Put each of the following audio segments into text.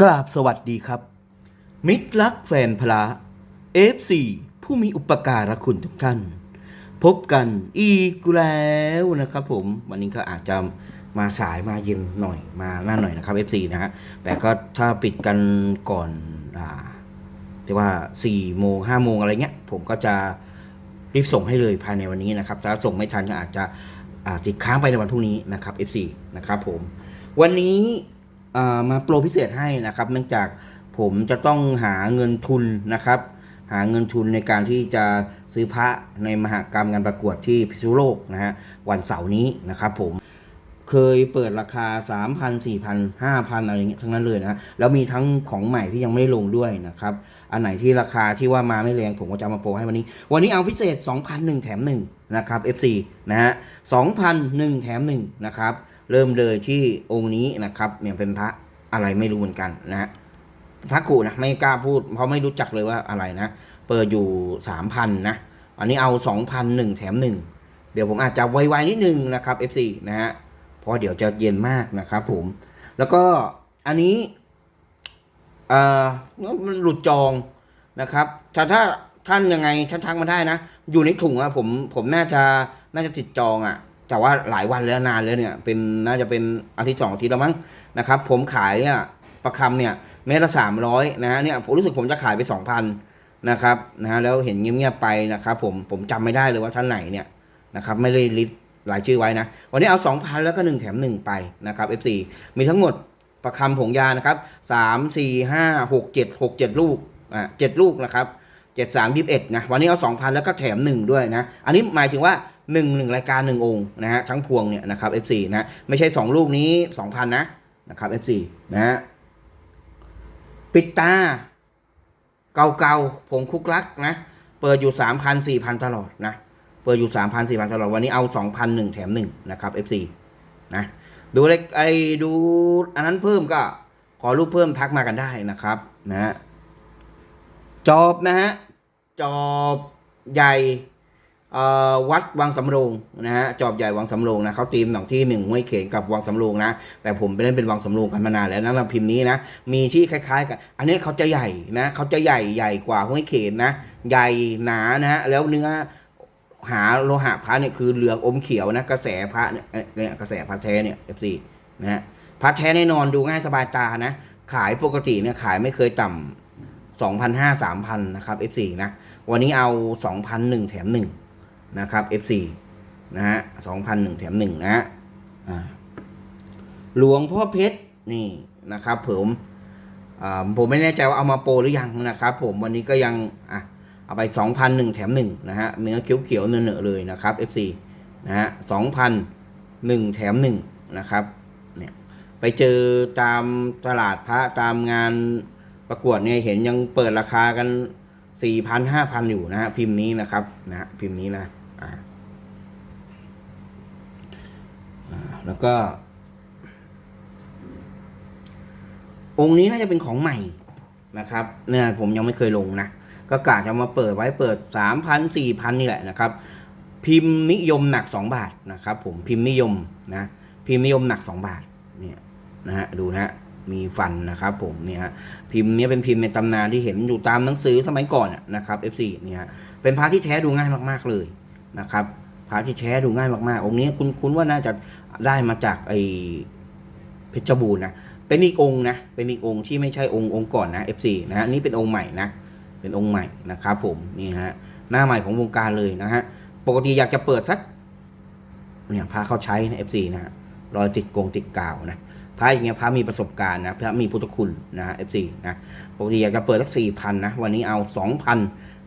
กราบสวัสดีครับ มิตรรักแฟนพระ F4 ผู้มีอุปการะคุณทุกท่าน พบกันอีกแล้วนะครับผม วันนี้ก็อาจจะมาสายมาเย็นหน่อยมาหน้าหน่อยนะครับ F4 นะฮะแต่ก็ถ้าปิดกันก่อนอ่าที่ว่า4โมง5โมงอะไรเงี้ย ผมก็จะรีบส่งให้เลยภายในวันนี้นะครับ ถ้าส่งไม่ทันก็อาจจะอ่าติดค้างไปในวันพรุ่งนี้นะครับ F4 นะครับผม วันนี้ มาโปรพิเศษให้นะครับเนื่องจากผมจะต้องหาเงินทุนนะครับ หาเงินทุนในการที่จะซื้อพระในมหากรรมงานประกวดที่พิษณุโลกนะฮะวันเสาร์นี้นะครับผมเคยเปิดราคา 3,000 4,000 5,000 อะไรเงี้ยทั้งนั้นเลยนะแล้วมีทั้งของใหม่ที่ยังไม่ได้ลงด้วยนะครับ อันไหนที่ราคาที่ว่ามาไม่แรงผมก็จะมาโปรให้วันนี้ วันนี้เอาพิเศษ 2,001 แถม 1 นะครับ FC นะฮะ2,001 แถม 1 นะครับ เริ่มเลยที่องค์นี้นะครับเนี่ยเป็นพระอะไรไม่รู้เหมือนกันนะฮะพระกุนะไม่กล้าพูด เพราะไม่รู้จักเลยว่าอะไรนะ เปิดอยู่สามพันนะ อันนี้เอาสองพันหนึ่งแถมหนึ่งเดี๋ยวผมอาจจะไวๆนิดนึงนะครับ F4 นะฮะเพราะเดี๋ยวจะเย็นมากนะครับผม แล้วก็อันนี้เอ่อมันหลุดจองนะครับแต่ถ้าท่านยังไงท่านทักมาได้นะ อยู่ในถุงอะผมผมน่าจะน่าจะติดจองอะ แต่ว่าหลายวันแล้วนานแล้วเนี่ยเป็นน่าจะเป็นอาทิตย์สองอาทิตย์แล้วมั้งนะครับ ผมขายอะประคำเนี่ยเมตรละสามร้อยนะฮะเนี่ยผมรู้สึกผมจะขายไปสองพันนะครับนะฮะแล้วเห็นเงียบๆไปนะครับผมผมจำไม่ได้เลยว่าท่านไหนเนี่ยนะครับไม่ได้ลิสต์รายชื่อไว้นะ วันนี้เอาสองพันแล้วก็หนึ่งแถมหนึ่งไปนะครับ F4 มีทั้งหมดประคำผงยานะครับสามสี่ห้าหกเจ็ดหกเจ็ดลูกอะเจ็ดลูกนะครับเจ็ดสามยี่สิบเอ็ดนะวันนี้เอาสองพันแล้วก็แถมหนึ่งด้วยนะ อันนี้หมายถึงว่า หนึ่งหนึ่งรายการหนึ่งองค์นะฮะทั้งพวงเนี่ยนะครับ F4 นะไม่ใช่สองลูกนี้สองพันนะนะครับ F4 นะฮะปิดตา เก่าๆผงคุกลักนะ เปิดอยู่สามพันสี่พันตลอดนะ เปิดอยู่สามพันสี่พันตลอด วันนี้เอาสองพันหนึ่งแถมหนึ่งนะครับ FC นะดูเล็กไอ้ดูอันนั้นเพิ่มก็ขอรูปเพิ่มทักมากันได้นะครับนะฮะจอบนะฮะจอบใหญ่ วัดวังสำโรงนะฮะจอบใหญ่วังสำโรงนะเขาตีมหนองที่หนึ่งห้วยเขนกับวังสำโรงนะ แต่ผมไปเล่นเป็นวังสำโรงกันมานานแล้วนะลำพิมพ์นี้นะมีที่คล้ายๆกัน อันนี้เขาจะใหญ่นะเขาจะใหญ่ใหญ่กว่าห้วยเขนนะ ใหญ่หนานะฮะแล้วเนื้อหาโลหะพระเนี่ยคือเหลืองอมเขียวนะกระแสพระเนี่ยกระแสพระแท้เนี่ย FC นะฮะพระแท้แน่นอนดูง่ายสบายตานะ ขายปกติเนี่ยขายไม่เคยต่ำสองพันห้าสามพันนะครับ F4 นะ วันนี้เอาสองพันหนึ่งแถมหนึ่ง นะครับ F4 นะฮะสองพันหนึ่งแถมหนึ่งนะฮะหลวงพ่อเพชรนี่นะครับผมผมไม่แน่ใจว่าเอามาโปรหรือยังนะครับ ผมวันนี้ก็ยังอะเอาไปสองพันหนึ่งแถมหนึ่งนะฮะเนื้อเขียวๆเนื้อๆเลยนะครับ F4 นะฮะสองพันหนึ่งแถมหนึ่งนะครับเนี่ยไปเจอตามตลาดพระตามงานประกวดเนี่ยเห็นยังเปิดราคากัน สี่พันห้าพันอยู่นะฮะพิมพ์นี้นะครับนะฮะพิมพ์นี้นะอ่าแล้วก็ องค์นี้น่าจะเป็นของใหม่นะครับเนี่ยผมยังไม่เคยลงนะก็กะจะมาเปิดไว้เปิดสามพันสี่พันนี่แหละนะครับ พิมพ์นิยมหนักสองบาทนะครับ ผมพิมพ์นิยมนะพิมพ์นิยมหนักสองบาทเนี่ยนะฮะดูนะฮะ มีฟันนะครับผมเนี่ยฮะพิมพ์เนี้ยเป็นพิมพ์ในตำนานที่เห็นอยู่ตามหนังสือสมัยก่อนนะครับ F4 เนี่ยฮะเป็นพระที่แท้ดูง่ายมากๆเลยนะครับพระที่แท้ดูง่ายมากๆ องค์นี้คุณคุณว่าน่าจะได้มาจากไอเพชรบูรณ์นะเป็นอีกองค์นะเป็นอีกองค์ที่ไม่ใช่องค์องค์ก่อนนะ F4 นะฮะนี่เป็นองค์ใหม่นะเป็นองค์ใหม่นะครับผมนี่ฮะหน้าใหม่ของวงการเลยนะฮะปกติอยากจะเปิดสักเนี่ยพระเขาใช้นะ F4 นะฮะรอยติดกงติดกาวนะ พระอย่างเงี้ยพระมีประสบการณ์นะพระมีพุทธคุณนะฮะ F4 นะปกติอยากจะเปิดสักสี่พันนะวันนี้เอาสองพัน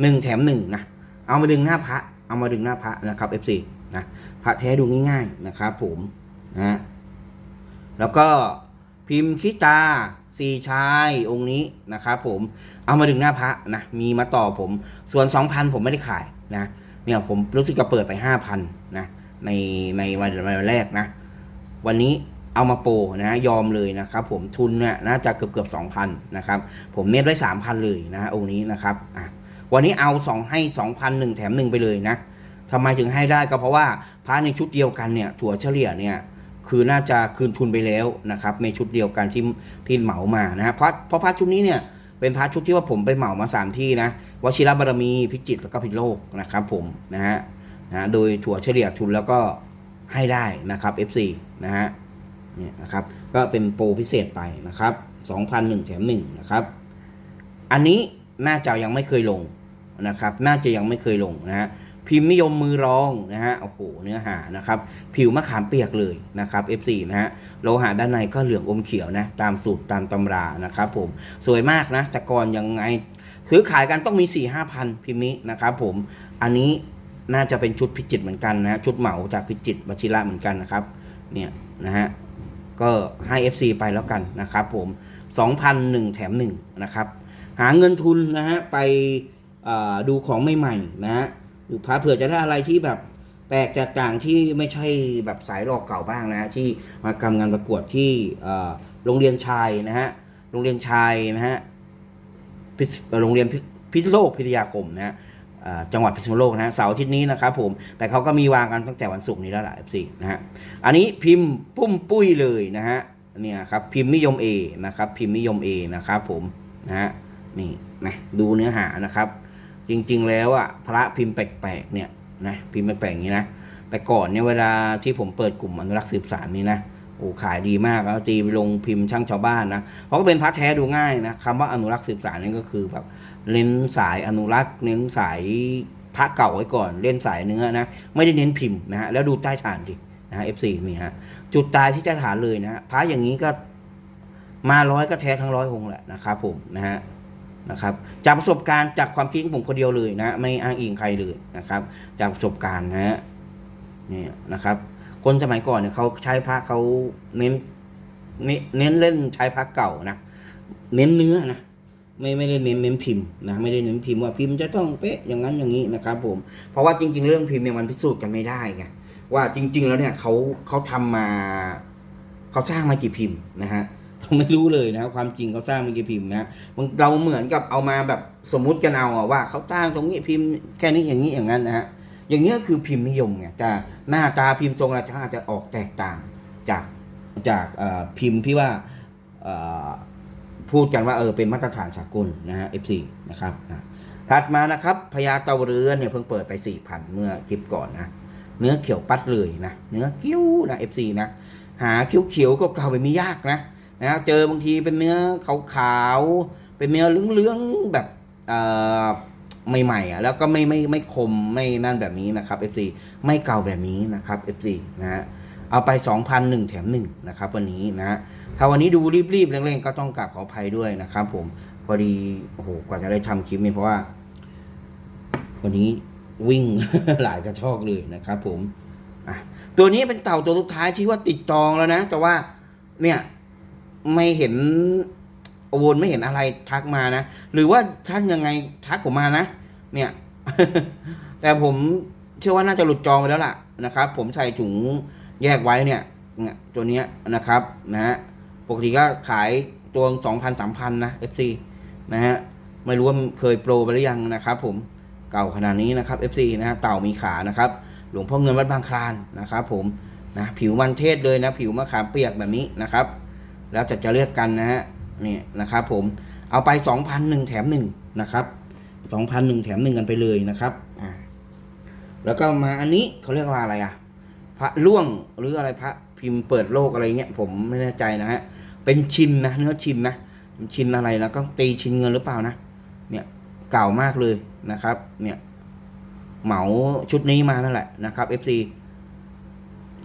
หนึ่งแถมหนึ่งนะเอามาดึงหน้าพระเอามาดึงหน้าพระนะครับ F4 นะพระแท้ดูง่าย ๆนะครับผมนะแล้วก็พิมพ์คิตาสี่ชายองค์นี้นะครับผมเอามาดึงหน้าพระนะมีมาต่อผมส่วน2,000ผมไม่ได้ขายนะเนี่ยผมรู้สึกจะเปิดไป5,000นะในในวันวันแรกนะ วันนี้ เอามาโปรนะยอมเลยนะครับผมทุนเนี่ยน่าจะเกือบเกือบ2,000นนะครับผมเน็ตไว้3,000เลยนะฮะองค์นี้นะครับอะวันนี้เอา2ให้2,000หนึ่งแถมหนึ่งไปเลยนะทำไมถึงให้ได้ก็เพราะว่าพระในชุดเดียวกันเนี่ยถั่วเฉลี่ยเนี่ยคือน่าจะคืนทุนไปแล้วนะครับในชุดเดียวกันที่ที่เหมามานะฮะเพราะเพราะพระชุดนี้เนี่ยเป็นพระชุดที่ว่าผมไปเหมามาสามที่นะวชิรบารมีพิจิตรแล้วก็พิโลกนะครับผมนะฮะนะโดยถั่วเฉลี่ยทุนแล้วก็ให้ได้นะครับ FC นะฮะ เนี่ยนะครับ ก็เป็นโปรพิเศษไปนะครับ2,001แถม1นะครับ อันนี้น่าจะยังไม่เคยลงนะครับ น่าจะยังไม่เคยลงนะฮะพิมพ์นิยมมือรองนะฮะโอ้โหเนื้อหานะครับ ผิวมะขามเปียกเลยนะครับ F4 นะฮะโลหะด้านในก็เหลืองอมเขียวนะ ตามสูตรตามตำรานะครับผมสวยมากนะแต่ก่อนยังไงซื้อขายกันต้องมี4ี่ห้าพันพิมพ์นี้นะครับผมอันนี้น่าจะเป็นชุดพิจิตเหมือนกันนะชุดเหมาจากพิจิตวชิระเหมือนกันนะครับเนี่ยนะฮะ ก็ให้ FC ไปแล้วกันนะครับผม 2,001 แถม1นะครับหาเงินทุนนะฮะไปดูของใหม่ๆนะฮะหรือพาเผื่อจะได้อะไรที่แบบแปลกแตกต่างที่ไม่ใช่แบบสายหลอกเก่าบ้างนะฮะที่มากำงานประกวดที่โรงเรียนชายนะฮะโรงเรียนชายนะฮะโรงเรียนพิพิษโลกพิทยาคมนะฮะ จังหวัดพิษณุโลกนะฮะเสาร์อาทิตย์นี้นะครับผมแต่เขาก็มีวางกันตั้งแต่วันศุกร์นี้แล้วล่ะ F4 นะฮะอันนี้พิมพ์ปุ้มปุ้ยเลยนะฮะเนี่ยครับพิมพ์นิยม A นะครับพิมพ์นิยม A นะครับผมนะฮะนี่นะดูเนื้อหานะครับ จริงๆแล้วอะพระพิมพ์แปลกๆเนี่ยนะพิมพ์แปลกๆอย่างนี้นะแต่ก่อนเนี่ยเวลาที่ผมเปิดกลุ่มอนุรักษ์สืบสารนี่นะโอ้ขายดีมากแล้วตีไปลงพิมพ์ช่างชาวบ้านนะเพราะก็เป็นพระแท้ดูง่ายนะคำว่าอนุรักษ์สืบสารนี่ก็คือแบบ เน้นสายอนุรักษ์ เน้นสายพระเก่าไว้ก่อนเล่นสายเนื้อนะไม่ได้เน้นพิมพ์นะฮะแล้วดูใต้ฐานดินะฮะ F4 มีฮะจุดตายที่ใต้ฐานเลยนะฮะพระอย่างนี้ก็มาร้อยก็แท้ทั้งร้อยองค์แหละนะครับผมนะฮะนะครับจากประสบการณ์จากความคิดของผมคนเดียวเลยนะ ไม่อ้างอิงใครเลยนะครับ จากประสบการณ์นะฮะนี่นะครับ คนสมัยก่อนเนี่ยเขาใช้พระเขาเน้นเน้นเน้นเล่นใช้พระเก่านะเน้นเนื้อนะ ไม่ไม่ได้เน้นเน้นพิมพ์นะไม่ได้เน้นพิมพ์ว่าพิมพ์จะต้องเป๊ะอย่างนั้นอย่างนี้นะครับผมเพราะว่าจริง ๆ เรื่องพิมพ์เนี่ยมันพิสูจน์กันไม่ได้ไงว่าจริง ๆ แล้วเนี่ยเขาเขาทำมาเขาสร้างมากี่พิมพ์นะฮะเราไม่รู้เลยนะครับความจริงเขาสร้างมากี่พิมพ์นะเราเหมือนกับเอามาแบบสมมุติกันเอาว่าเขาสร้างตรงนี้พิมพ์แค่นี้อย่างนี้อย่างนั้นนะฮะอย่างนี้ยคือพิมพ์นิยมไงแต่หน้าตาพิมพ์ทรงราชาจะออกแตกต่างจากจากพิมพ์ที่ว่า พูดกันว่าเออเป็นมาตรฐานสากลนะฮะ F4 นะครับถัดมานะครับพญาเตาเรือนเนี่ยเพิ่งเปิดไป 4,000 เมื่อคลิปก่อนนะ เนื้อเขียวปัดเลยนะ เนื้อคิ้วนะ F4 นะ หาเขียวๆก็เก่าไปมียากนะนะเจอบางทีเป็นเนื้อขาวๆเป็นเนื้อเหลืองๆแบบเอ่อใหม่ๆอะแล้วก็ไม่ไม่ไม่คมไม่นั่นแบบนี้นะครับ FC ไม่เก่าแบบนี้นะครับ FC นะฮะ เอาไป 2,001 แถม1นะครับวันนี้นะถ้าวันนี้ดูรีบๆเร่งๆก็ต้องกราบขออภัยด้วยนะครับ ผมพอดีโอ้โหกว่าจะได้ทำคลิปนี้เพราะว่า วันนี้วิ่งหลายกระชอกเลยนะครับผมอะตัวนี้เป็นเต่าตัวสุดท้ายที่ว่าติดจองแล้วนะ แต่ว่าเนี่ยไม่เห็นโอวนไม่เห็นอะไรทักมานะ หรือว่าท่านยังไงทักผมมานะ เนี่ย แต่ผมเชื่อว่าน่าจะหลุดจองไปแล้วล่ะนะครับ ผมใส่ถุง แยกไว้เนี่ยตัวเนี้ยนะครับนะฮะปกติก็ขายตัวสองพันสามพันนะ FC นะฮะไม่รู้ว่าเคยโปรไปหรือยังนะครับผมเก่าขนาดนี้นะครับ FC นะฮะเต่ามีขานะครับ หลวงพ่อเงินวัดบางคลานนะครับ ผมนะผิวมันเทศเลยนะ ผิวมะขามเปียกแบบนี้นะครับ แล้วจะจะเรียกกันนะฮะนี่นะครับ ผมเอาไปสองพันหนึ่งแถมหนึ่งนะครับสองพันหนึ่งแถมหนึ่งกันไปเลยนะครับอ่าแล้วก็มาอันนี้เขาเรียกว่าอะไรอะ พระล่วงหรืออะไรพระพิมพ์เปิดโลกอะไรเงี้ยผมไม่แน่ใจนะฮะเป็นชินนะเนื้อชินนะชินอะไรนะก็ตีชินเงินหรือเปล่านะเนี่ยเก่ามากเลยนะครับ เนี่ยเหมาชุดนี้มานั่นแหละนะครับ FC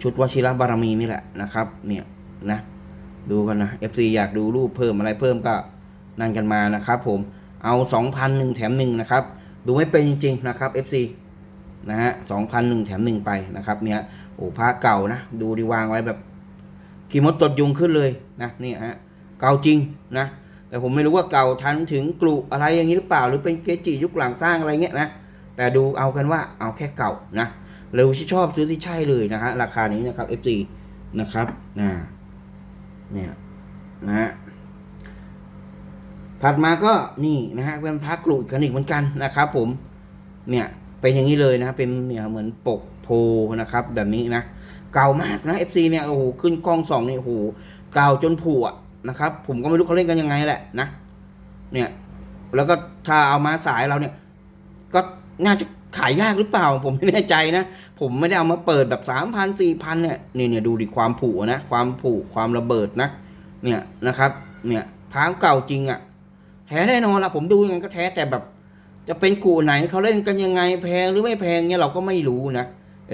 ชุดวชิรบารมีนี่แหละนะครับ เนี่ยนะ ดูกันนะ FC อยากดูรูปเพิ่มอะไรเพิ่มก็นั่นกันมานะครับ ผมเอา2,000หนึ่งแถมหนึ่งนะครับ ดูไม่เป็นจริงๆนะครับ FC นะฮะ2,000หนึ่งแถมหนึ่งไปนะครับ เนี่ย อ้พระเก่านะ ดูดีวางไว้แบบขี่มดตดยุงขึ้นเลยนะนี่ฮะเก่าจริงนะ แต่ผมไม่รู้ว่าเก่าทันถึงกลุอะไรอย่างนี้หรือเปล่า หรือเป็นเกจิยุคหลังสร้างอะไรเงี้ยนะแต่ดูเอากันว่าเอาแค่เก่านะเร็วที่ชอบซื้อที่ใช่เลยนะฮะราคานี้นะครับ FC นะครับอ่าเนี่ยนะฮะถัดมาก็นี่นะฮะเป็นพระกรุอีกนิกเหมือนกันนะครับ ผมเนี่ยเป็นอย่างนี้เลยนะเป็นเนี่ยเหมือนปก นะครับแบบนี้นะ เก่ามากนะ FC เนี่ยโอ้โหขึ้นกล้องสองนี่โอ้โหเก่าจนผุอะนะครับ ผมก็ไม่รู้เขาเล่นกันยังไงแหละนะ เนี่ย แล้วก็ถ้าเอามาสายเราเนี่ย ก็น่าจะขายยากหรือเปล่า ผมไม่แน่ใจนะ ผมไม่ได้เอามาเปิดแบบสามพันสี่พันเนี่ยนี่เนี่ยดูดิความผุนะ ความผุความระเบิดนะ เนี่ยนะครับ เนี่ยพางเก่าจริงอะ่ะ แท้แน่นอนละผมดูยังไงก็แท้แต่แบบ จะเป็นกูไหนเขาเล่นกันยังไงแพงหรือไม่แพงเนี่ยเราก็ไม่รู้นะ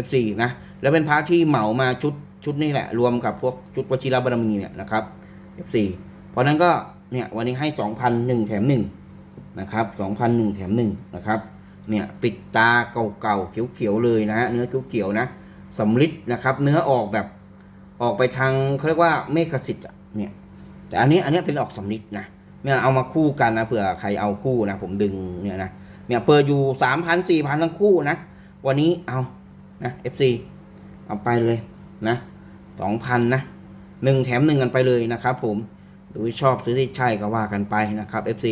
F4 นะแล้วเป็นพระที่เหมามาชุดชุดนี่แหละ รวมกับพวกชุดวชิรบารมีเนี่ยนะครับ F4 เพราะนั้นก็เนี่ยวันนี้ให้ 2,001 แถม1นะครับ2,001 แถม1นะครับเนี่ยปิดตาเก่าๆเขียวๆเลยนะฮะเนื้อเขียวๆนะสำลิดนะครับ เนื้อออกแบบออกไปทางเขาเรียกว่าเมฆสิทธิ์เนี่ยแต่อันนี้อันนี้เป็นออกสำลิดนะเนี่ยเอามาคู่กันนะเผื่อใครเอาคู่นะผมดึงเนี่ยนะเนี่ยเปิดอยู่สามพันสี่พันทั้งคู่นะ วันนี้เอา นะ FC เอาไปเลยนะสองพันนะหนึ่งแถมหนึ่งกันไปเลยนะครับ ผมดูที่ชอบซื้อที่ใช่ก็ว่ากันไปนะครับ FC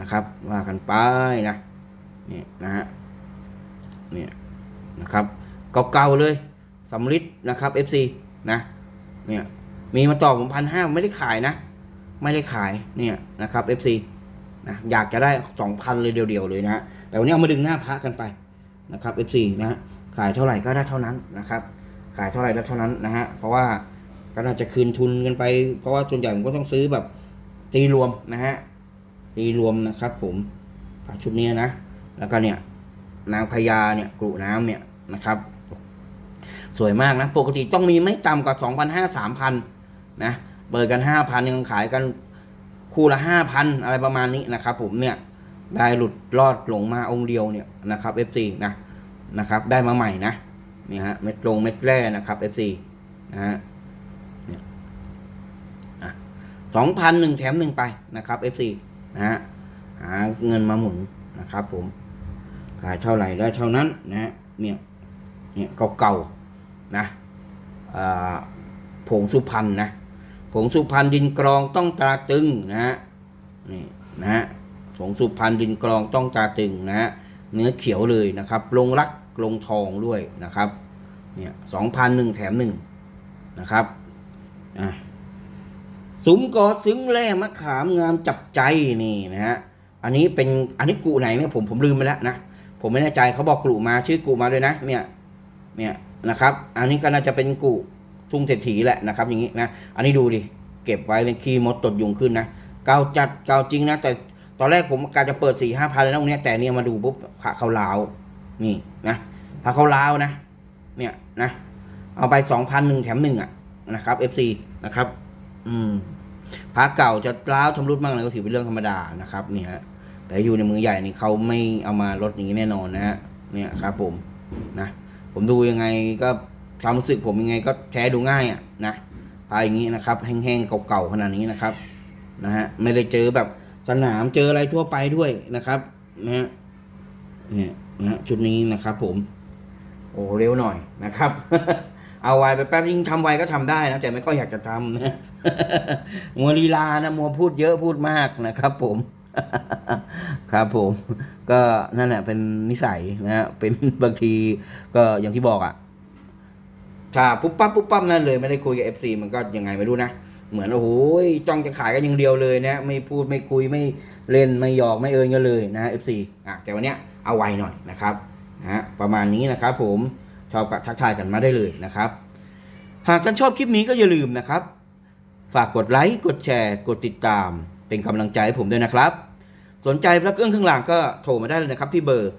นะครับ ว่ากันไปนะเนี่ยนะฮะเนี่ยนะครับเก่าๆเลยสำลิดนะครับ FC นะเนี่ยมีมาต่อผมพันห้าไม่ได้ขายนะ ไม่ได้ขายเนี่ยนะครับ FC นะอยากจะได้สองพันเลยเดียวๆเลยนะฮะแต่วันนี้เอามาดึงหน้าพระกันไปนะครับ FC นะฮะ ขายเท่าไหร่ก็ได้เท่านั้นนะครับ ขายเท่าไหร่ได้เท่านั้นนะฮะเพราะว่าก็น่าจะคืนทุนกันไป เพราะว่าส่วนใหญ่ผมก็ต้องซื้อแบบตีรวมนะฮะตีรวมนะครับผมพระชุดนี้นะ แล้วก็เนี่ยนางพญาเนี่ยกรุน้ำเนี่ยนะครับ สวยมากนะ ปกติต้องมีไม่ต่ำกว่าสองพันห้าสามพันนะเปิดกันห้าพันยังขายกันคู่ละห้าพันอะไรประมาณนี้นะครับ ผมเนี่ยได้หลุดรอดหลงมาองค์เดียวเนี่ยนะครับ FC นะ นะครับ ได้มาใหม่นะนี่ฮะเม็ดลงเม็ดแร่นะครับ FC นะฮะสองพันหนึ่งแถมหนึ่งไปนะครับ FC นะฮะหาเงินมาหมุนนะครับ ผมขายเท่าไหร่ได้เท่านั้นนะเนี่ยเนี่ยเก่าๆนะอ่าผงสุพรรณนะผงสุพรรณดินกรองต้องตาตึงนะฮะนี่นะฮะผงสุพรรณดินกรองต้องตาตึงนะฮะเนื้อเขียวเลยนะครับ ลงรัก ลงทองด้วยนะครับเนี่ยสองพันหนึ่งแถมหนึ่งนะครับอะซุ้มกอซึ้งแร่มะขามงามจับใจนี่นะฮะอันนี้เป็นอันนี้กูไหนเนี่ยผมผมลืมไปแล้วนะผมไม่แน่ใจเขาบอกกูมาชื่อกูมาด้วยนะ เนี่ยเนี่ยนะครับ อันนี้ก็น่าจะเป็นกูทุ่งเศรษฐีแหละนะครับ อย่างนี้นะอันนี้ดูดิเก็บไว้เป็นขี้มดตดยุงขึ้นนะเกาจัดเกาจริงนะแต่ตอนแรกผมกาจะเปิดสี่ห้าพันเลยนะตรงเนี้ยแต่เนี่ยมาดูปุ๊บพระเขาลาวนี่นะ พระเขาล้าวนะ เนี่ยนะ เอาไปสองพันหนึ่งแถมหนึ่งอะนะครับ FC นะครับ อืมพระเก่าจะร้าวชำรุดบ้างอะไรก็ถือเป็นเรื่องธรรมดานะครับเนี่ยฮะแต่อยู่ในมือใหญ่นี่เขาไม่เอามาลดอย่างนี้แน่นอนนะฮะเนี่ยครับผมนะผมดูยังไงก็ความรู้สึกผมยังไงก็แท้ดูง่ายอะนะพาอย่างนี้นะครับ แห้งๆเก่าๆขนาดนี้นะครับนะฮะไม่ได้เจอแบบสนามเจออะไรทั่วไปด้วยนะครับนะฮะเนี่ยนะฮะชุดนี้นะครับผม โอ้เร็วหน่อยนะครับ เอาไวไปแป๊บยิ่งทำไวก็ทำได้นะแต่ไม่ค่อยอยากจะทำนะมัวลีลานะมัวพูดเยอะพูดมากนะครับผมครับผมก็นั่นแหละเป็นนิสัยนะฮะเป็นบางทีก็อย่างที่บอกอะ่ะถ้าปุ๊บปั๊บปุ๊บปั๊บนั่นเลยไม่ได้คุยกับ FC มันก็ยังไงไม่รู้นะเหมือนโอ้โหจ้องจะขายกันอย่างเดียวเลยนะไม่พูดไม่คุยไม่เล่นไม่หยอกไม่เอินกันเลยนะ FC อะแต่วันเนี้ยเอาไวหน่อยนะครับ นะฮะประมาณนี้นะครับผมชอบก็ทักทายกันมาได้เลยนะครับ หากท่านชอบคลิปนี้ก็อย่าลืมนะครับ ฝากกดไลค์กดแชร์ กดติดตาม เป็นกำลังใจให้ผมด้วยนะครับ สนใจพระเครื่องข้างหลังก็โทรมาได้เลยนะครับที่เบอร์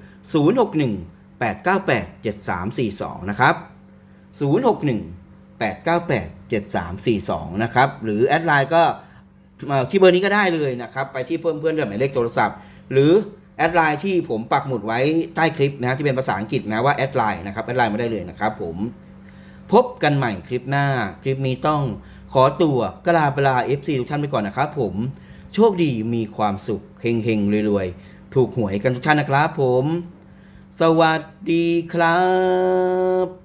061 898 7342 นะครับ 061 898 7342 นะครับ หรือแอดไลน์ก็เอ่อที่เบอร์นี้ก็ได้เลยนะครับ ไปที่เพิ่มเพื่อนด้วยหมายเลขโทรศัพท์ หรือ แอดไลน์ที่ผมปักหมุดไว้ใต้คลิปนะที่เป็นภาษาอังกฤษนะว่าแอดไลน์นะครับแอดไลน์มาได้เลยนะครับผมพบกันใหม่คลิปหน้า คลิปนี้ต้องขอตัวกลาเวลา FC ทุกท่านไปก่อนนะครับผมโชคดีมีความสุขเฮงเฮงๆรวยๆ ถูกหวยกันทุกท่านนะครับผม สวัสดีครับ